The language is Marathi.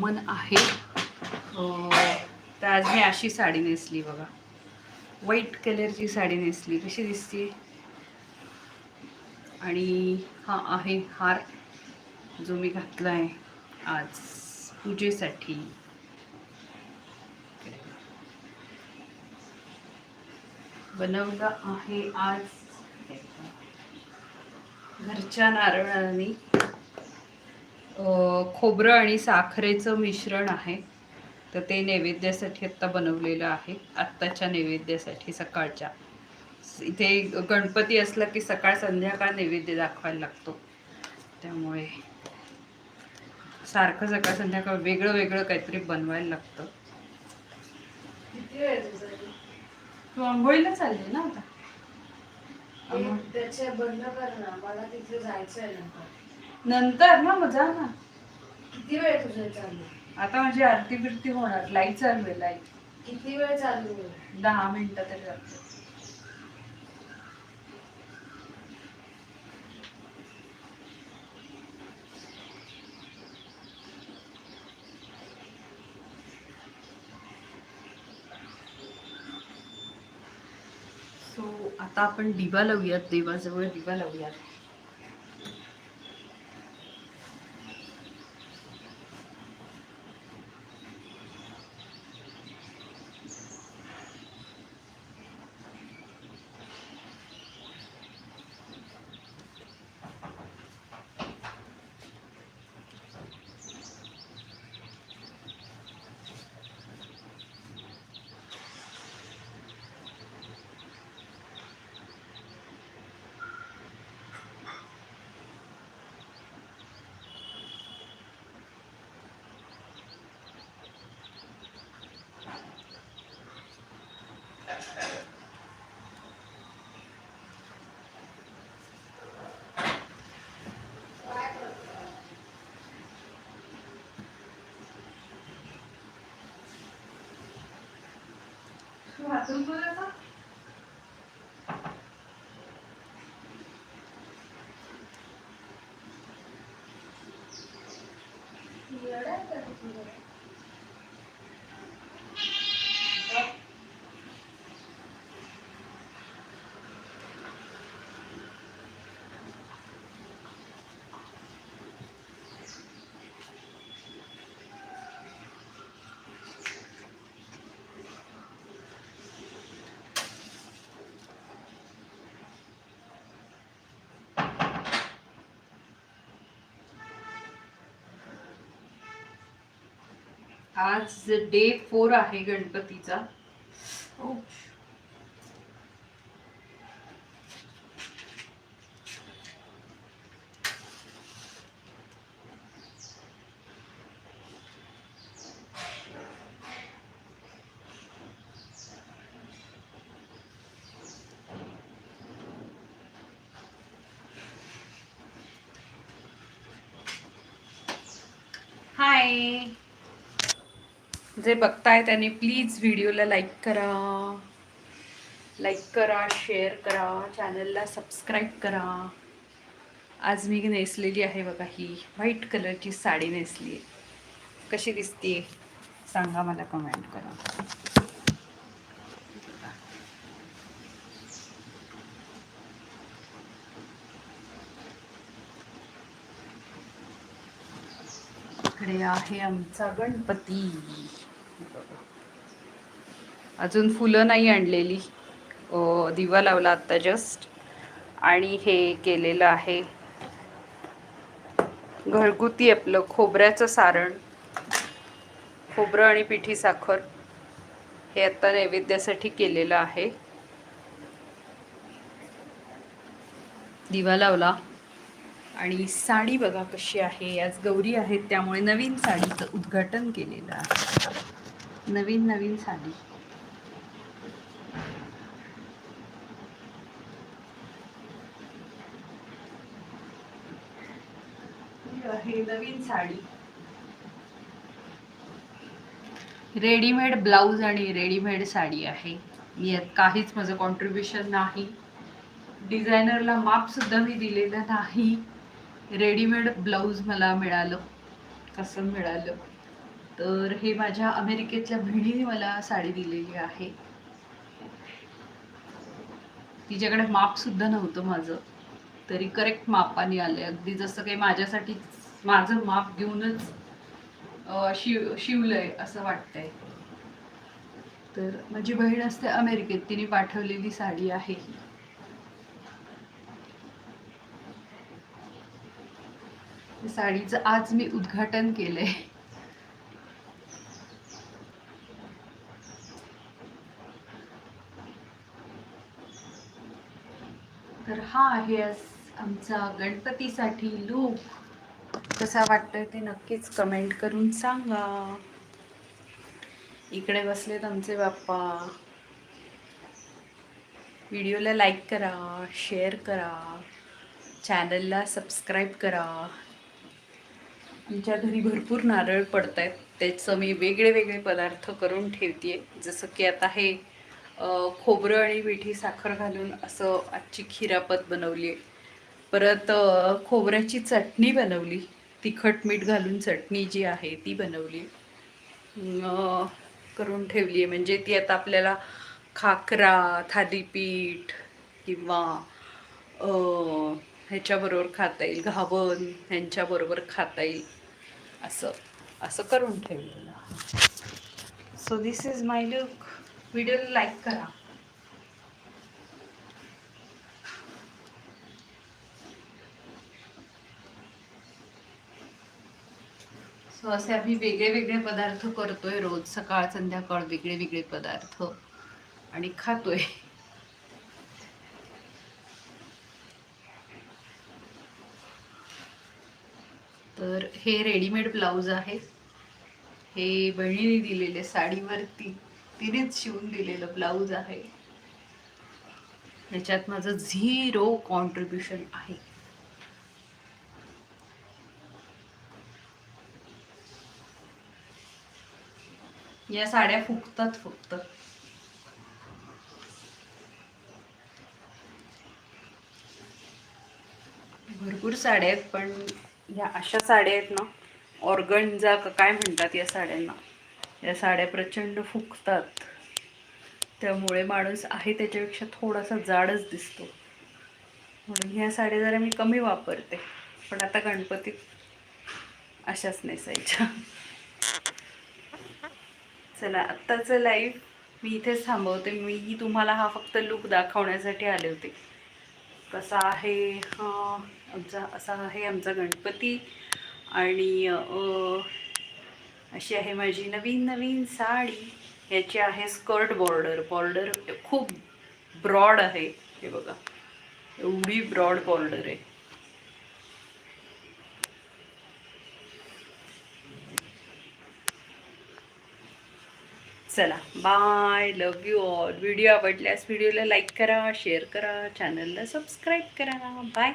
कॉमन आहे. तर आज मी अशी साडी नेसली बघा. व्हाईट कलरची साडी नेसली. कशी दिसते आणि हा आहे हार जो मी घातला आहे आज पूजेसाठी. बनवलं आहे आज. घरच्या नारळाने खोबरं आणि साखरेचं मिश्रण आहे. तर ते नैवेद्यासाठी आत्ता बनवलेलं आहे. आत्ताच्या नैवेद्यासाठी सकाळच्या. इथे गणपती असला की सकाळ संध्याकाळ नैवेद्य दाखवायला लागतो. त्यामुळे सारखं सकाळ संध्याकाळ वेगळं वेगळं काहीतरी बनवायला लागतं. तू? आंघोळीला चालली ना आता? आंघोळ. त्याचे बंद कर ना. मला तिथे जायचं आहे नंतर नंतर ना मग जा ना. किती वेळ तुझं चालू? आता माझी आरती बिरती होणार. लाइट चालू आहे लाइट. किती वेळ चालू आहे? दहा मिनिटं तरी लागते सो आता आपण दिवा लावूयात देवाजवळ दिवा लावूयात. तू हातून बोल आता आज डे फोर आहे गणपतीचा. हाय जे बघताय त्याने प्लीज व्हिडिओला लाईक करा. लाईक करा शेअर करा चॅनलला सबस्क्राईब करा. आज मी नेसलेली आहे बघा ही व्हाईट कलरची साडी नेसली आहे कशी दिसते सांगा मला कमेंट करा. इकडे आहे आमचा गणपती. अजून फुलं नाही आणलेली. दिवा लावला आता जस्ट आणि हे केलेलं आहे. घरगुती आपलं खोबऱ्याचं सारण. खोबरं आणि पिठी साखर. हे आता नैवेद्यासाठी केलेलं आहे. दिवा लावला. आणि साडी बघा कशी आहे. आज गौरी आहेत त्यामुळे नवीन साडीचं उद्घाटन केलेलं आहे. नवीन नवीन साडी. आहे नवीन साडी. रेडीमेड ब्लाऊज आणि रेडीमेड साडी आहे. यात काहीच माझं कॉन्ट्रीब्युशन नाही. डिझायनरला माप सुद्धा मी दिलेलं नाही. रेडीमेड ब्लाऊज मला मिळालं. कसं मिळालं? तर हे माझ्या अमेरिकेतल्या बहिणीने मला साडी दिलेली आहे. तिच्याकडे माप सुद्धा नव्हतं माझं. तरी करेक्ट मापाने आले. अगदी जसं काही माझ्यासाठी माझं माप घेऊनच शिव शिवलंय असं वाटतंय. तर माझी बहीण असते अमेरिकेत. तिने पाठवलेली साडी आहे ही. साडीचं आज मी उद्घाटन केलंय. तर हा आहे आमचा गणपतीसाठी लूक कसा वाटतोय ते नक्कीच कमेंट करून सांगा. इकडे बसलेत आमचे बाप्पा. व्हिडिओला लाईक करा शेअर करा चॅनलला सबस्क्राईब करा. आमच्या घरी भरपूर नारळ पडत आहेत त्याचं मी वेगळे वेगळे पदार्थ करून ठेवते जसं की आता हे खोबरं आणि मिठी साखर घालून असं आजची खिरापत बनवली आहे. परत खोबऱ्याची चटणी बनवली. तिखट मीठ घालून चटणी जी आहे ती बनवली. करून ठेवली आहे. म्हणजे ती आता आपल्याला खाकरा थालीपीठ किंवा ह्याच्याबरोबर खाता येईल. घावन ह्यांच्याबरोबर खाता येईल. असं असं करून ठेवलेलं. So this is my look व्हिडिओला लाईक करा. सो असे आम्ही वेगळे वेगळे पदार्थ करतोय रोज सकाळ संध्याकाळ वेगळे वेगळे पदार्थ. आणि खातोय. तर हे रेडीमेड ब्लाऊज आहे. हे बहिणीने दिलेले साडीवरती. तिनेच शिवून दिलेलं ब्लाऊज आहे. याच्यात माझं झिरो कॉन्ट्रीब्युशन आहे. या साड्या फुगतात फक्त. भरपूर साड्या आहेत पण या अशा साड्या आहेत ना ऑर्गनजा काय म्हणतात या साड्यांना? या साड्या प्रचंड फुकतात. त्यामुळे माणूस आहे त्याच्यापेक्षा थोडासा जाडच दिसतो. म्हणून ह्या साड्या जरा मी कमी वापरते. पण आता गणपतीत अशाच नेसायच्या. चला आत्ताचं लाईव्ह मी इथेच थांबवते. मी तुम्हाला हा फक्त लुक दाखवण्यासाठी आले होते. कसा आहे हा आमचा असा आहे आमचा गणपती. आणि अशी आहे माझी नवीन नवीन साडी. याची आहे स्कर्ट बॉर्डर. बॉर्डर खूप ब्रॉड आहे. हे बघा. एवढी ब्रॉड बॉर्डर आहे. चला. Bye love you all video आवडल्यास व्हिडिओला लाईक करा शेअर करा चॅनलला सबस्क्राईब करा. बाय